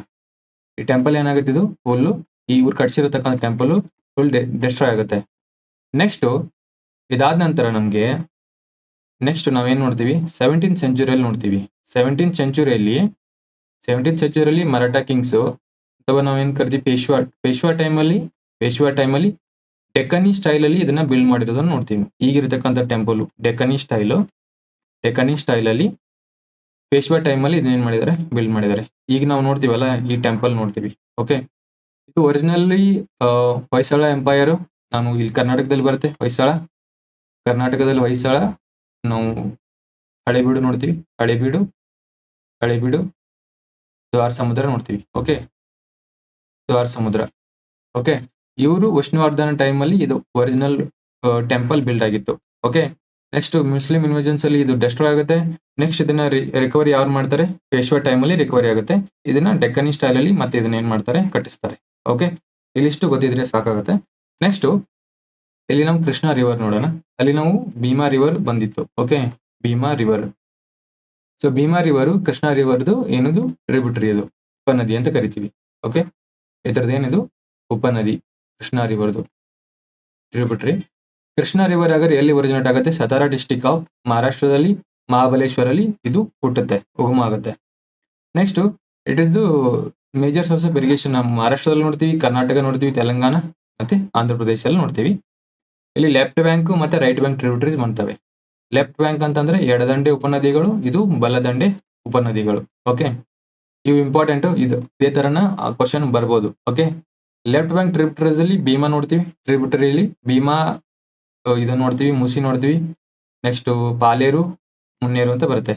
ಈ ಟೆಂಪಲ್ ಏನಾಗುತ್ತೆ ಇದು? ಫುಲ್ಲು ಈ ಇವ್ರು ಕಟ್ಸಿರತಕ್ಕಂಥ ಟೆಂಪಲ್ ಫುಲ್ ಡೆಸ್ಟ್ರಾಯ್ ಆಗುತ್ತೆ. ನೆಕ್ಸ್ಟ್ ಇದಾದ ನಂತರ ನಮಗೆ ನೆಕ್ಸ್ಟ್ ನಾವೇನ್ ನೋಡ್ತೀವಿ? ಸೆವೆಂಟೀನ್ ಸೆಂಚುರಿಯಲ್ಲಿ ನೋಡ್ತೀವಿ. ಸೆವೆಂಟೀನ್ ಸೆಂಚುರಿಯಲ್ಲಿ ಸೆವೆಂಟೀನ್ ಸೆಂಚುರಿಯಲ್ಲಿ ಮರಾಠ ಕಿಂಗ್ಸು, ಅಥವಾ ನಾವೇನ್ ಕರಿತೀವಿ, ಪೇಶ್ವಾ ಪೇಶ್ವಾ ಟೈಮಲ್ಲಿ ಪೇಶ್ವಾ ಟೈಮಲ್ಲಿ ಡೆಕ್ಕನಿ ಸ್ಟೈಲಲ್ಲಿ ಇದನ್ನ ಬಿಲ್ಡ್ ಮಾಡಿರೋದನ್ನ ನೋಡ್ತೀವಿ ಈಗಿರತಕ್ಕಂಥ ಟೆಂಪಲ್ ಡೆಕ್ಕನಿ ಸ್ಟೈಲು ಡೆಕ್ಕನಿ ಸ್ಟೈಲಲ್ಲಿ ಪೇಶ್ವಾ ಟೈಮಲ್ಲಿ ಇದನ್ನೇನು ಮಾಡಿದ್ದಾರೆ ಬಿಲ್ಡ್ ಮಾಡಿದ್ದಾರೆ ಈಗ ನಾವು ನೋಡ್ತೀವಲ್ಲ ಈ ಟೆಂಪಲ್ ನೋಡ್ತೀವಿ ಓಕೆ ಇದು ಒರಿಜಿನಲಿ ಹೊಯ್ಸಳ ಎಂಪೈರ್ ನಾನು ಇಲ್ಲಿ ಕರ್ನಾಟಕದಲ್ಲಿ ಬರುತ್ತೆ, ಹೊಯ್ಸಳ. ಕರ್ನಾಟಕದಲ್ಲಿ ಹೊಯ್ಸಳ, ನಾವು ಹಳೆಬೀಡು ನೋಡ್ತೀವಿ, ಹಳೆಬೀಡು ಹಳೆಬೀಡು. ದ್ವಾರ ಸಮುದ್ರ ನೋಡ್ತೀವಿ ಓಕೆ ದ್ವಾರ ಸಮುದ್ರ ಓಕೆ ಇವರು ವಿಷ್ಣುವರ್ಧನ ಅಲ್ಲಿ ಇದು ಒರಿಜಿನಲ್ ಟೆಂಪಲ್ ಬಿಲ್ಡ್ ಆಗಿತ್ತು ಓಕೆ ನೆಕ್ಸ್ಟ್ ಮುಸ್ಲಿಂ ಇನ್ವೆಜನ್ಸ್ ಅಲ್ಲಿ ಇದು ಡೆಸ್ಟ್ರಾಯ್ ಆಗುತ್ತೆ. ನೆಕ್ಸ್ಟ್ ಇದನ್ನ ರಿಕವರಿ ಯಾರು ಮಾಡ್ತಾರೆ? ಪೇಶ್ವಾ ಅಲ್ಲಿ ರಿಕವರಿ ಆಗುತ್ತೆ. ಇದನ್ನ ಡೆಕ್ಕನಿ ಸ್ಟೈಲ್ ಅಲ್ಲಿ ಮತ್ತೆ ಇದನ್ನ ಏನ್ ಮಾಡ್ತಾರೆ? ಕಟ್ಟಿಸ್ತಾರೆ ಓಕೆ ಇಲ್ಲಿಷ್ಟು ಗೊತ್ತಿದ್ರೆ ಸಾಕಾಗುತ್ತೆ. ನೆಕ್ಸ್ಟ್ ಇಲ್ಲಿ ನಾವು ಕೃಷ್ಣ ರಿವರ್ ನೋಡೋಣ. ಅಲ್ಲಿ ನಾವು ಭೀಮಾ ರಿವರ್ ಬಂದಿತ್ತು okay Bhima river so Bhima river Krishna ರಿವರ್ದು ಏನದು? ಟ್ರಿಬ್ಯೂಟರಿ ಅದು ಉಪನದಿ ಅಂತ ಕರಿತೀವಿ. ಓಕೆ ಇದರದ್ದು ಏನಿದು? ಉಪನದಿ, ಕೃಷ್ಣಾ ರಿವರ್ದು ಟ್ರಿಬ್ಯೂಟರಿ ಕೃಷ್ಣಾ ರಿವರ್ ಆಗರೆ ಎಲ್ಲಿ ಒರಿಜಿನೇಟ್ ಆಗುತ್ತೆ? ಸತಾರಾ ಡಿಸ್ಟಿಕ್ ಆಫ್ ಮಹಾರಾಷ್ಟ್ರದಲ್ಲಿ ಮಹಾಬಲೇಶ್ವರಲ್ಲಿ ಇದು ಹುಟ್ಟುತ್ತೆ, ಉಗಮ ಆಗುತ್ತೆ. Next it is major source of irrigation ನಾವು ಮಹಾರಾಷ್ಟ್ರದಲ್ಲಿ ನೋಡ್ತೀವಿ ಕರ್ನಾಟಕ ನೋಡ್ತೀವಿ ತೆಲಂಗಾಣ ಮತ್ತೆ ಆಂಧ್ರ ಪ್ರದೇಶದಲ್ಲಿ ನೋಡ್ತೀವಿ. ಇಲ್ಲಿ ಲೆಫ್ಟ್ ಬ್ಯಾಂಕ್ ಮತ್ತೆ ರೈಟ್ ಬ್ಯಾಂಕ್ ಟ್ರಿಬ್ಯೂಟರೀಸ್ ಮಾಡ್ತವೆ. ಲೆಫ್ಟ್ ಬ್ಯಾಂಕ್ ಅಂತಂದ್ರೆ ಎಡದಂಡೆ ಉಪನದಿಗಳು, ಇದು ಬಲದಂಡೆ ಉಪನದಿಗಳು. ಓಕೆ ಇವು ಇಂಪಾರ್ಟೆಂಟ್ ಇದು. ಇದೇ ತರನ ಕ್ವಶನ್ ಬರ್ಬೋದು. ಓಕೆ ಲೆಫ್ಟ್ ಬ್ಯಾಂಕ್ ಟ್ರಿಬ್ಯೂಟರೀಸ್ ಅಲ್ಲಿ ಭೀಮಾ ನೋಡ್ತೀವಿ. ಟ್ರಿಬ್ಯೂಟರಿಯಲ್ಲಿ ಭೀಮಾ ಇದನ್ನ ನೋಡ್ತೀವಿ, ಮುಸಿ ನೋಡ್ತೀವಿ. ನೆಕ್ಸ್ಟ್ ಪಾಲೇರು, ಮುನ್ನೇರು ಅಂತ ಬರುತ್ತೆ.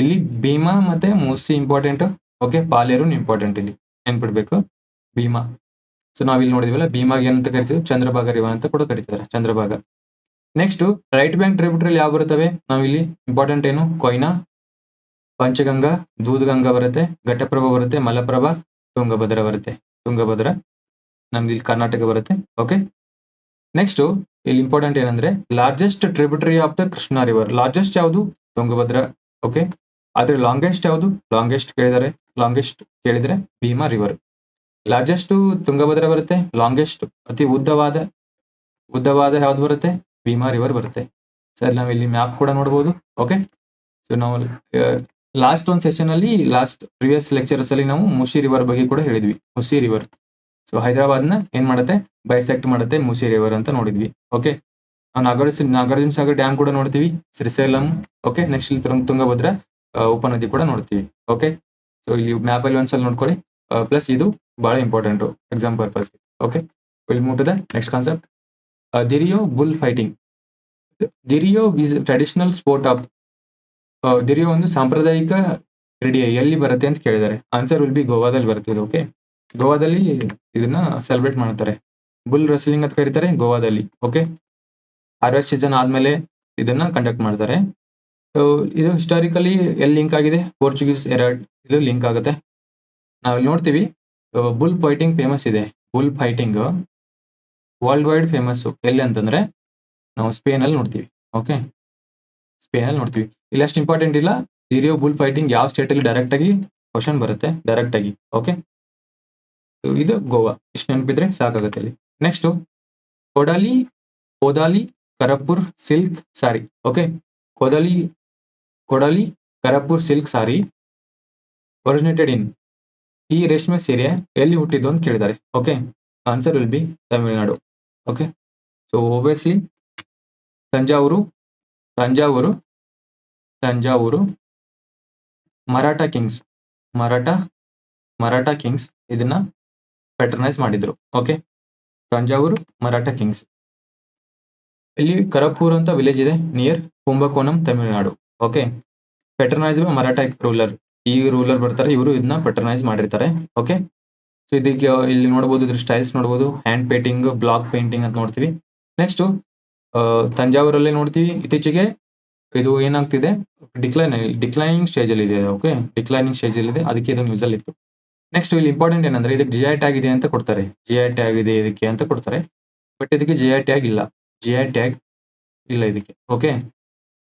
ಇಲ್ಲಿ ಭೀಮಾ ಮತ್ತೆ Musi important okay Paleru important ಇಲ್ಲಿ. ನೆನ್ಪಿಡ್ಬೇಕು ಭೀಮಾ. ಸೊ ನಾವಿಲ್ಲಿ ನೋಡಿದಿವಲ್ಲ, ಭೀಮಾಗೆ ಏನಂತ ಕರಿತೀವಿ? ಚಂದ್ರಭಾಗ ರಿವರ್ ಅಂತ ಕೂಡ ಕರಿತಾರೆ. Chandrabhaga. Next right bank tributary ಯಾವ ಬರುತ್ತವೆ? ನಾವಿಲ್ಲಿ ಇಂಪಾರ್ಟೆಂಟ್ ಏನು? ಕೊಯ್ನಾ, ಪಂಚಗಂಗಾ ದೂದಗಂಗಾ ಬರುತ್ತೆ, ಘಟಪ್ರಭಾ ಬರುತ್ತೆ, ಮಲಪ್ರಭಾ, ತುಂಗಭದ್ರ ಬರುತ್ತೆ. ತುಂಗಭದ್ರ ನಮ್ದು ಇಲ್ಲಿ ಕರ್ನಾಟಕ ಬರುತ್ತೆ. ಓಕೆ ನೆಕ್ಸ್ಟ್ ಇಲ್ಲಿ ಇಂಪಾರ್ಟೆಂಟ್ ಏನಂದ್ರೆ largest tributary of the Krishna river largest ಯಾವುದು? ತುಂಗಭದ್ರ. ಓಕೆ ಆದ್ರೆ ಲಾಂಗೆಸ್ಟ್ ಯಾವುದು? ಲಾಂಗೆಸ್ಟ್ ಕೇಳಿದರೆ. ಲಾಂಗೆಸ್ಟ್ ಕೇಳಿದ್ರೆ ಭೀಮಾ ರಿವರ್ ಲಾರ್ಜೆಸ್ಟ್ ತುಂಗಭದ್ರ ಬರುತ್ತೆ. ಲಾಂಗೆಸ್ಟ್ ಅತಿ ಉದ್ದವಾದ ಉದ್ದವಾದ ಯಾವ್ದು ಬರುತ್ತೆ? ಭೀಮಾ ರಿವರ್ ಬರುತ್ತೆ. ಸರ್, ನಾವು ಇಲ್ಲಿ ಮ್ಯಾಪ್ ಕೂಡ ನೋಡಬಹುದು ಓಕೆ ಸೊ ನಾವು ಲಾಸ್ಟ್ ಒಂದು ಸೆಷನ್ ಅಲ್ಲಿ ಲಾಸ್ಟ್ ಪ್ರಿವಿಯಸ್ ಲೆಕ್ಚರ್ಸ್ ಅಲ್ಲಿ ನಾವು ಮುಸಿ ರಿವರ್ ಬಗ್ಗೆ ಕೂಡ ಹೇಳಿದ್ವಿ. ಮುಸಿ ರಿವರ್ ಸೊ ಹೈದರಾಬಾದ್ನ ಏನ್ ಮಾಡುತ್ತೆ? ಬೈಸೆಕ್ಟ್ ಮಾಡುತ್ತೆ ಮುಸಿ ರಿವರ್ ಅಂತ ನೋಡಿದ್ವಿ. ಓಕೆ ನಾಗಾರ್ಜು ನಾಗಾರ್ಜುನ ಸಾಗರ್ ಡ್ಯಾಮ್ ಕೂಡ ನೋಡ್ತೀವಿ. ಶ್ರೀಶೈಲಂ ಓಕೆ ನೆಕ್ಸ್ಟ್ ಇಲ್ಲಿ ತುಂಗ- ತುಂಗಭದ್ರ ಉಪನದಿ ಕೂಡ ನೋಡ್ತೀವಿ. ಓಕೆ ಸೊ ಇಲ್ಲಿ ಮ್ಯಾಪ್ ಅಲ್ಲಿ ಒಂದ್ಸಲ ನೋಡ್ಕೊಳ್ಳಿ. ಪ್ಲಸ್ ಇದು ಬಹಳ important exam purpose okay will move to the next concept Dhirio bull fighting Dhirio is traditional sport of Dhirio ಒಂದು ಸಾಂಪ್ರದಾಯಿಕ ಕ್ರೀಡೆ ಎಲ್ಲಿ ಬರುತ್ತೆ ಅಂತ ಕೇಳಿದ್ದಾರೆ ಆನ್ಸರ್ ವಿಲ್ ಬಿ ಗೋವಾದಲ್ಲಿ ಬರುತ್ತೆ ಇದು ಓಕೆ ಗೋವಾದಲ್ಲಿ ಇದನ್ನ ಸೆಲೆಬ್ರೇಟ್ ಮಾಡ್ತಾರೆ ಬುಲ್ ರೆಸ್ಲಿಂಗ್ ಅಂತ ಕರೀತಾರೆ ಗೋವಾದಲ್ಲಿ ಓಕೆ ಹಾರ್ವೆಸ್ಟ್ ಸೀಸನ್ ಆದ್ಮೇಲೆ ಇದನ್ನ ಕಂಡಕ್ಟ್ ಮಾಡ್ತಾರೆ ಇದು ಹಿಸ್ಟಾರಿಕಲಿ ಎಲ್ಲಿ ಲಿಂಕ್ ಆಗಿದೆ ಪೋರ್ಚುಗೀಸ್ ಎರಡ್ ಇದು ಲಿಂಕ್ ಆಗುತ್ತೆ ನಾವಿಲ್ಲಿ ನೋಡ್ತೀವಿ ಬುಲ್ ಫೈಟಿಂಗ್ ಫೇಮಸ್ ಇದೆ bull fighting world wide famous ಎಲ್ಲಿ ಅಂತಂದ್ರೆ ನಾವು ಸ್ಪೇನ್ ಅಲ್ಲಿ ನೋಡ್ತೀವಿ ಓಕೆ ಸ್ಪೇನ್ ಅಲ್ಲಿ ನೋಡ್ತೀವಿ. ಇಲ್ಲಿ ಅಷ್ಟು ಇಂಪಾರ್ಟೆಂಟ್ ಇಲ್ಲ. ಸಿರಿಯೋ ಬುಲ್ ಫೈಟಿಂಗ್ ಯಾವ ಸ್ಟೇಟ್ ಅಲ್ಲಿ ಡೈರೆಕ್ಟ್ ಆಗಿ ಕ್ವಶನ್ ಬರುತ್ತೆ ಡೈರೆಕ್ಟ್ ಆಗಿ ಓಕೆ ಇದು ಗೋವಾ. ಇಷ್ಟು ನೆನಪಿದ್ರೆ ಸಾಕಾಗುತ್ತೆ ಅಲ್ಲಿ next Kodali Kodali ಕರಪುರ್ silk sari okay ಕೋದಾಲಿ ಕೊಡಲಿ, ಕರಪುರ್ ಸಿಲ್ಕ್ ಸಾರಿ ಒರಿಜಿನೇಟೆಡ್ ಇನ್ ಈ ರೇಷ್ಮೆ ಸೀರೆ ಎಲ್ಲಿ ಹುಟ್ಟಿದ್ದು ಅಂತ ಕೇಳಿದ್ದಾರೆ okay answer will be Tamil Nadu okay so obviously Thanjavur Thanjavur Thanjavur Maratha kings Maratha Maratha kings ಇದನ್ನ ಪ್ಯಾಟ್ರನೈಸ್ ಮಾಡಿದ್ರು. ಓಕೆ ತಂಜಾವೂರು ಮರಾಠ ಕಿಂಗ್ಸ್ ಇಲ್ಲಿ ಕರಪೂರ್ ಅಂತ ವಿಲೇಜ್ ಇದೆ near Kumbakonam Tamil Nadu okay patronise Maratha ruler ಈ ರೂಲರ್ ಬರ್ತಾರೆ, ಇವರು ಇದನ್ನ ಪೆಟ್ರನೈಸ್ ಮಾಡಿರ್ತಾರೆ. ಓಕೆ ಸೊ ಇದಕ್ಕೆ ಇಲ್ಲಿ ನೋಡಬಹುದು ಇದ್ರ ಸ್ಟೈಲ್ಸ್ ನೋಡಬಹುದು ಹ್ಯಾಂಡ್ ಪೇಂಟಿಂಗ್ ಬ್ಲಾಕ್ ಪೇಂಟಿಂಗ್ ಅಂತ ನೋಡ್ತೀವಿ. ನೆಕ್ಸ್ಟ್ ತಂಜಾವೂರಲ್ಲಿ ನೋಡ್ತೀವಿ. ಇತ್ತೀಚೆಗೆ ಇದು ಏನಾಗ್ತಿದೆ? ಡಿಕ್ಲೈನ್ ಡಿಕ್ಲೈನಿಂಗ್ ಸ್ಟೇಜ್ ಅಲ್ಲಿ ಇದೆ ಓಕೆ ಡಿಕ್ಲೈನಿಂಗ್ ಸ್ಟೇಜ್ ಅಲ್ಲಿ ಇದೆ. ಅದಕ್ಕೆ ಇದು ನ್ಯೂಸ್ ಅಲ್ಲಿ ಇತ್ತು. ನೆಕ್ಸ್ಟ್ ಇಲ್ಲಿ ಇಂಪಾರ್ಟೆಂಟ್ ಏನಂದ್ರೆ, ಇದಕ್ಕೆ ಜಿ ಐ ಟ್ಯಾಗ್ ಇದೆ ಅಂತ ಕೊಡ್ತಾರೆ. ಜಿ ಐ ಟ್ಯಾಗ್ ಇದೆ ಇದಕ್ಕೆ ಅಂತ ಕೊಡ್ತಾರೆ. ಬಟ್ ಇದಕ್ಕೆ ಜಿ ಐ ಟ್ಯಾಗ್ ಇಲ್ಲ. ಜಿ ಐ ಟ್ಯಾಗ್ ಇಲ್ಲ ಇದಕ್ಕೆ ಓಕೆ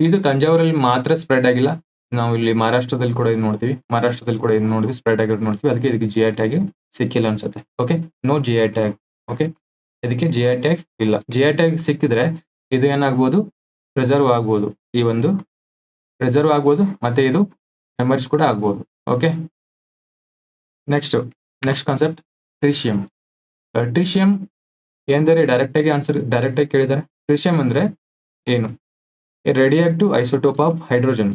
ಇದು ತಂಜಾವೂರಲ್ಲಿ ಮಾತ್ರ ಸ್ಪ್ರೆಡ್ ಆಗಿಲ್ಲ. ನಾವು ಇಲ್ಲಿ ಮಹಾರಾಷ್ಟ್ರದಲ್ಲಿ ಕೂಡ ಇದು ನೋಡ್ತೀವಿ. ಮಹಾರಾಷ್ಟ್ರದಲ್ಲಿ ಕೂಡ ಇದು ನೋಡಿದ್ವಿ ಸ್ಪ್ರೆಡ್ ಆಗಿರೋದು ನೋಡ್ತೀವಿ. ಅದಕ್ಕೆ ಇದಕ್ಕೆ ಜಿ ಐ ಟ್ಯಾಗ್ ಸಿಕ್ಕಿಲ್ಲ ಅನ್ಸುತ್ತೆ. Okay no G I tag okay ಇದಕ್ಕೆ ಜಿ ಐ ಟ್ಯಾಗ್ ಇಲ್ಲ. ಜಿ ಐ ಟ್ಯಾಗ್ ಸಿಕ್ಕಿದ್ರೆ ಇದು ಏನಾಗ್ಬೋದು? ಪ್ರಿಸರ್ವ್ ಆಗ್ಬೋದು. ಈ ಒಂದು ಪ್ರಿಸರ್ವ್ ಆಗ್ಬೋದು. ಮತ್ತೆ ಇದು ಮೆಮರೀಸ್ ಕೂಡ ಆಗ್ಬೋದು. Okay next next concept tritium tritium ಏನಂದರೆ ಡೈರೆಕ್ಟ್ ಆಗಿ ಆನ್ಸರ್ ಡೈರೆಕ್ಟ್ ಆಗಿ ಕೇಳಿದ್ದಾರೆ. ಟ್ರಿಶಿಯಂ ಅಂದ್ರೆ ಏನು? Radioactive isotope of hydrogen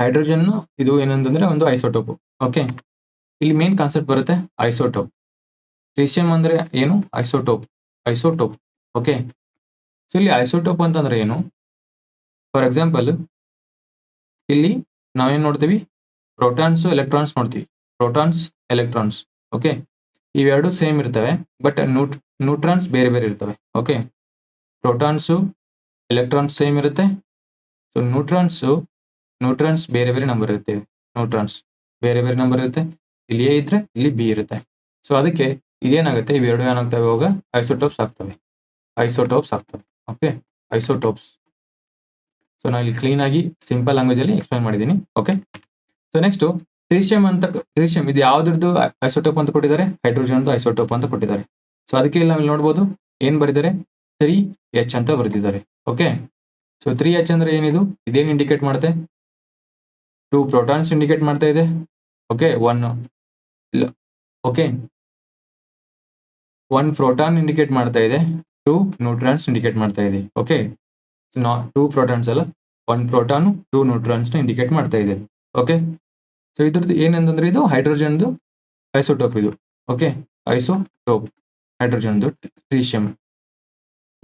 hydrogen ಇದು ಏನಂತಂದ್ರೆ ಒಂದು ಐಸೋಟೋಪ್. ಓಕೆ ಇಲ್ಲಿ ಮೇನ್ ಕಾನ್ಸೆಪ್ಟ್ ಬರುತ್ತೆ ಐಸೋಟೋಪ್. ಟ್ರಿಶಿಯಂ ಅಂದ್ರೆ ಏನು? ಐಸೋಟೋಪ್. ಐಸೋಟೋಪ್. ಓಕೆ ಸೊ ಇಲ್ಲಿ ಐಸೋಟೋಪ್ ಅಂತಂದ್ರೆ ಏನು? ಫಾರ್ ಎಕ್ಸಾಂಪಲ್ ಇಲ್ಲಿ ನಾವೇನ್ ನೋಡ್ತೀವಿ? ಪ್ರೋಟಾನ್ಸ್ ಎಲೆಕ್ಟ್ರಾನ್ಸ್ ನೋಡ್ತೀವಿ. ಪ್ರೋಟಾನ್ಸ್ ಎಲೆಕ್ಟ್ರಾನ್ಸ್ ಓಕೆ ಇವೆರಡು ಸೇಮ್ ಇರ್ತವೆ ಬಟ್ ನ್ಯೂಟ್ ನ್ಯೂಟ್ರಾನ್ಸ್ ಬೇರೆ ಬೇರೆ ಇರ್ತವೆ. ಓಕೆ ಪ್ರೋಟಾನ್ಸು ಎಲೆಕ್ಟ್ರಾನ್ಸ್ ಸೇಮ್ ಇರುತ್ತೆ. ಸೊ ನ್ಯೂಟ್ರಾನ್ಸು ನ್ಯೂಟ್ರಾನ್ಸ್ ಬೇರೆ ಬೇರೆ ನಂಬರ್ ಇರುತ್ತೆ. ನ್ಯೂಟ್ರಾನ್ಸ್ ಬೇರೆ ಬೇರೆ ನಂಬರ್ ಇರುತ್ತೆ. ಇಲ್ಲಿ ಎ ಇದ್ರೆ ಇಲ್ಲಿ ಬಿ ಇರುತ್ತೆ. ಸೊ ಅದಕ್ಕೆ ಇದೇನಾಗುತ್ತೆ? ಇವೆರಡು ಏನಾಗ್ತವೆ ಇವಾಗ? ಐಸೋಟೋಪ್ಸ್ ಆಗ್ತವೆ. ಐಸೋಟೋಪ್ಸ್ ಆಗ್ತವೆ. ಓಕೆ ಐಸೋಟೋಪ್ಸ್ ಸೊ ನಾನು ಇಲ್ಲಿ ಕ್ಲೀನ್ ಆಗಿ ಸಿಂಪಲ್ ಲ್ಯಾಂಗ್ವೇಜ್ ಅಲ್ಲಿ ಎಕ್ಸ್ಪ್ಲೈನ್ ಮಾಡಿದ್ದೀನಿ. ಓಕೆ ಸೊ ನೆಕ್ಸ್ಟ್ ಟ್ರೀಶಿಯಂ ಅಂತ ಟ್ರೀಶಿಯಂ ಇದು ಯಾವ್ದ್ರದ್ದು ಐಸೋಟೋಪ್ ಅಂತ ಕೊಟ್ಟಿದ್ದಾರೆ? ಹೈಡ್ರೋಜನ್ ಐಸೋಟೋಪ್ ಅಂತ ಕೊಟ್ಟಿದ್ದಾರೆ. ಸೊ ಅದಕ್ಕೆ ಇಲ್ಲಿ ನಾವು ನೋಡ್ಬೋದು. ಏನ್ ಬರೆದಿದ್ದಾರೆ? ತ್ರೀ ಎಚ್ ಅಂತ ಬರೆದಿದ್ದಾರೆ. ಓಕೆ ಸೊ ತ್ರೀ ಎಚ್ ಅಂದ್ರೆ ಏನಿದು? ಇದೇನು ಇಂಡಿಕೇಟ್ ಮಾಡುತ್ತೆ? ಟೂ ಪ್ರೋಟಾನ್ಸ್ ಇಂಡಿಕೇಟ್ ಮಾಡ್ತಾ ಇದೆ. Okay one okay one proton indicate ಮಾಡ್ತಾ ಇದೆ. ಟೂ ನ್ಯೂಟ್ರಾನ್ಸ್ ಇಂಡಿಕೇಟ್ ಮಾಡ್ತಾ ಇದೆ. ಓಕೆ ನಾ ಟೂ ಪ್ರೋಟಾನ್ಸ್ ಅಲ್ಲ. One proton two neutrons indicate ಮಾಡ್ತಾ ಇದೆ. ಓಕೆ ಸೊ ಇದ್ರದ್ದು ಏನಂತಂದ್ರೆ ಇದು ಹೈಡ್ರೋಜನ್ದು ಐಸೋಟೋಪ್ ಇದು. Okay isotope. ಹೈಡ್ರೋಜನ್ದು tritium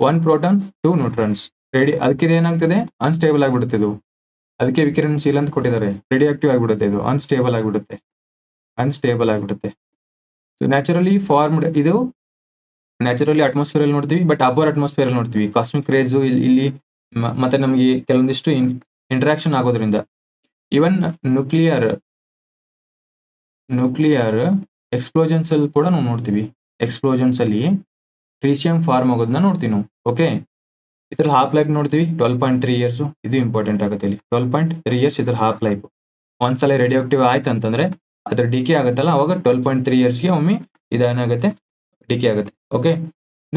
one proton two neutrons ready ಅದಕ್ಕೆ ಏನಾಗ್ತದೆ? ಅನ್ಸ್ಟೇಬಲ್ ಆಗಿಬಿಡುತ್ತೆ ಇದು. ಅದಕ್ಕೆ ವಿಕಿರಣಶೀಲ ಅಂತ ಕೊಟ್ಟಿದ್ದಾರೆ. ರೆಡಿ ಆಕ್ಟಿವ್ ಆಗಿಬಿಡುತ್ತೆ ಇದು. ಅನ್ಸ್ಟೇಬಲ್ ಆಗಿಬಿಡುತ್ತೆ. ಅನ್ಸ್ಟೇಬಲ್ ಆಗಿಬಿಡುತ್ತೆ. ಸೊ ನ್ಯಾಚುರಲಿ ಫಾರ್ಮ್ಡ್ ಇದು ನ್ಯಾಚುರಲಿ ಅಟ್ಮಾಸ್ಫಿಯರ್ ಅಲ್ಲಿ ನೋಡ್ತೀವಿ ಬಟ್ ಅಬೋರ್ ಅಟ್ಮಾಸ್ಫಿಯರ್ ಅಲ್ಲಿ ನೋಡ್ತೀವಿ. ಕಾಸ್ಮಿಕ್ ರೇಜು ಇಲ್ಲಿ ಮತ್ತೆ ನಮಗೆ ಕೆಲವೊಂದಿಷ್ಟು ಇಂಟ್ರಾಕ್ಷನ್ ಆಗೋದ್ರಿಂದ. ಈವನ್ ನ್ಯೂಕ್ಲಿಯರ್ ನ್ಯೂಕ್ಲಿಯರ್ ಎಕ್ಸ್ಪ್ಲೋಜನ್ಸ್ ಅಲ್ಲಿ ಕೂಡ ನಾವು ನೋಡ್ತೀವಿ. ಎಕ್ಸ್ಪ್ಲೋಜನ್ಸ್ ಅಲ್ಲಿ ಟ್ರೀಶಿಯಂ ಫಾರ್ಮ್ ಆಗೋದನ್ನ ನೋಡ್ತೀವಿ ನಾವು. ಓಕೆ ಇದ್ರಲ್ಲಿ ಹಾಫ್ ಲೈಫ್ ನೋಡ್ತೀವಿ ಟ್ವೆಲ್ ಪಾಯಿಂಟ್ ತ್ರೀ ಇಯರ್ಸ್ ಇದು ಇಂಪಾರ್ಟೆಂಟ್ ಆಗುತ್ತೆ ಇಲ್ಲಿ. ಟ್ವೆಲ್ ಪಾಯಿಂಟ್ ತ್ರೀ ಇಯರ್ಸ್ ಇದ್ರ ಹಾಫ್ ಲೈಫ್ ಒಂದ್ಸಲ ರೇಡಿಯೋ ಆಕ್ಟಿವ್ ಆಯ್ತು ಅಂತಂದ್ರೆ ಅದ್ರ ಡಿಕೆ ಆಗುತ್ತಲ್ಲ, ಅವಾಗ ಟ್ವೆಲ್ ಪಾಯಿಂಟ್ ತ್ರೀ ಇಯರ್ಸ್ಗೆ ಒಮ್ಮೆ ಇದೇನಾಗುತ್ತೆ ಡಿಕೆ ಆಗುತ್ತೆ. ಓಕೆ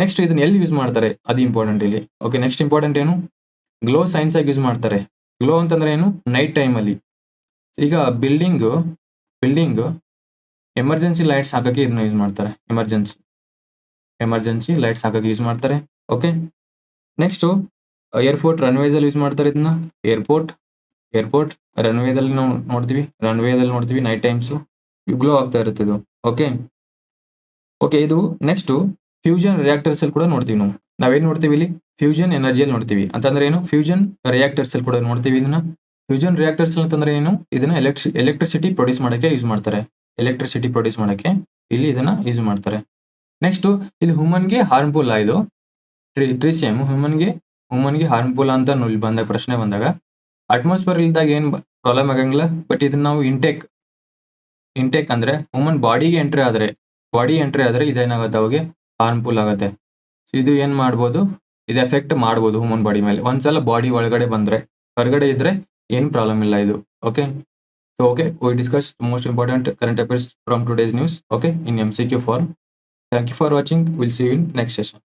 ನೆಕ್ಸ್ಟ್ ಇದನ್ನ ಎಲ್ಲಿ ಯೂಸ್ ಮಾಡ್ತಾರೆ? ಅದು ಇಂಪಾರ್ಟೆಂಟ್ ಇಲ್ಲಿ. ಓಕೆ ನೆಕ್ಸ್ಟ್ ಇಂಪಾರ್ಟೆಂಟ್ ಏನು? ಗ್ಲೋ ಸೈನ್ಸ್ ಆಗಿ ಯೂಸ್ ಮಾಡ್ತಾರೆ. ಗ್ಲೋ ಅಂತಂದ್ರೆ ಏನು? ನೈಟ್ ಟೈಮ್ ಅಲ್ಲಿ. ಈಗ ಬಿಲ್ಡಿಂಗ್ ಬಿಲ್ಡಿಂಗ್ ಎಮರ್ಜೆನ್ಸಿ ಲೈಟ್ಸ್ ಹಾಕಕ್ಕೆ ಇದನ್ನ ಯೂಸ್ ಮಾಡ್ತಾರೆ. ಎಮರ್ಜೆನ್ಸಿ ಎಮರ್ಜೆನ್ಸಿ ಲೈಟ್ಸ್ ಹಾಕಕ್ಕೆ ಯೂಸ್ ಮಾಡ್ತಾರೆ. ಓಕೆ ನೆಕ್ಸ್ಟು ಏರ್ಪೋರ್ಟ್ ರನ್ವೇಸಲ್ಲಿ ಯೂಸ್ ಮಾಡ್ತಾರೆ ಇದನ್ನ. ಏರ್ಪೋರ್ಟ್ ಏರ್ಪೋರ್ಟ್ ರನ್ವೇದಲ್ಲಿ ನಾವು ನೋಡ್ತೀವಿ. ರನ್ವೇದಲ್ಲಿ ನೋಡ್ತೀವಿ ನೈಟ್ ಟೈಮ್ಸು ಗ್ಲೋ ಆಗ್ತಾ ಇರುತ್ತೆ ಇದು. ಓಕೆ ಓಕೆ ಇದು ನೆಕ್ಸ್ಟು ಫ್ಯೂಷನ್ ರಿಯಾಕ್ಟರ್ಸ್ ಅಲ್ಲಿ ಕೂಡ ನೋಡ್ತೀವಿ ನಾವು. ನಾವೇನ್ ನೋಡ್ತೀವಿ ಇಲ್ಲಿ? ಫ್ಯೂಷನ್ ಎನರ್ಜಿಯಲ್ಲಿ ನೋಡ್ತೀವಿ. ಅಂತಂದ್ರೆ ಏನು? ಫ್ಯೂಷನ್ ರಿಯಾಕ್ಟರ್ಸ್ ಅಲ್ಲಿ ಕೂಡ ನೋಡ್ತೀವಿ ಇದನ್ನ. ಫ್ಯೂಷನ್ ರಿಯಾಕ್ಟರ್ಸ್ ಅಂತಂದ್ರೆ ಏನು? ಇದನ್ನ ಎಲೆಕ್ಟ್ರಿ ಎಲೆಕ್ಟ್ರಿಸಿಟಿ ಪ್ರೊಡ್ಯೂಸ್ ಮಾಡಕ್ಕೆ ಯೂಸ್ ಮಾಡ್ತಾರೆ. ಎಲೆಕ್ಟ್ರಿಸಿಟಿ ಪ್ರೊಡ್ಯೂಸ್ ಮಾಡಕ್ಕೆ ಇಲ್ಲಿ ಇದನ್ನ ಯೂಸ್ ಮಾಡ್ತಾರೆ. ನೆಕ್ಸ್ಟ್ ಇದು ಹ್ಯೂಮನ್ಗೆ ಹಾರ್ಮ್ಫುಲ್ ಆ ಇದು ಗೆ ಹ್ಯೂಮನ್ಗೆ ಹ್ಯೂಮನ್ಗೆ ಹಾರ್ಮ್ಫುಲ್ ಅಂತ ಇಲ್ಲಿ ಬಂದಾಗ ಪ್ರಶ್ನೆ ಬಂದಾಗ ಅಟ್ಮಾಸ್ಫಿಯರ್ ಇಲ್ದಾಗ ಏನ್ ಪ್ರಾಬ್ಲಮ್ ಆಗಂಗಿಲ್ಲ. ಬಟ್ ಇದನ್ನ ನಾವು ಇಂಟೇಕ್ ಇಂಟೇಕ್ ಅಂದ್ರೆ ಹ್ಯೂಮನ್ ಬಾಡಿಗೆ ಎಂಟ್ರಿ ಆದ್ರೆ ಬಾಡಿ ಎಂಟ್ರಿ ಆದ್ರೆ ಇದೇನಾಗುತ್ತೆ ಅವಾಗ? ಹಾರ್ಮ್ಫುಲ್ ಆಗುತ್ತೆ. ಸೊ ಇದು ಏನ್ ಮಾಡ್ಬೋದು? ಇದು ಎಫೆಕ್ಟ್ ಮಾಡ್ಬೋದು ಹ್ಯೂಮನ್ ಬಾಡಿ ಮೇಲೆ. ಒಂದ್ಸಲ ಬಾಡಿ ಒಳಗಡೆ ಬಂದ್ರೆ, ಹೊರಗಡೆ ಇದ್ರೆ ಏನ್ ಪ್ರಾಬ್ಲಮ್ ಇಲ್ಲ ಇದು. Okay so okay we discuss most important current affairs from today's news okay in Q form thank you for watching will see in next session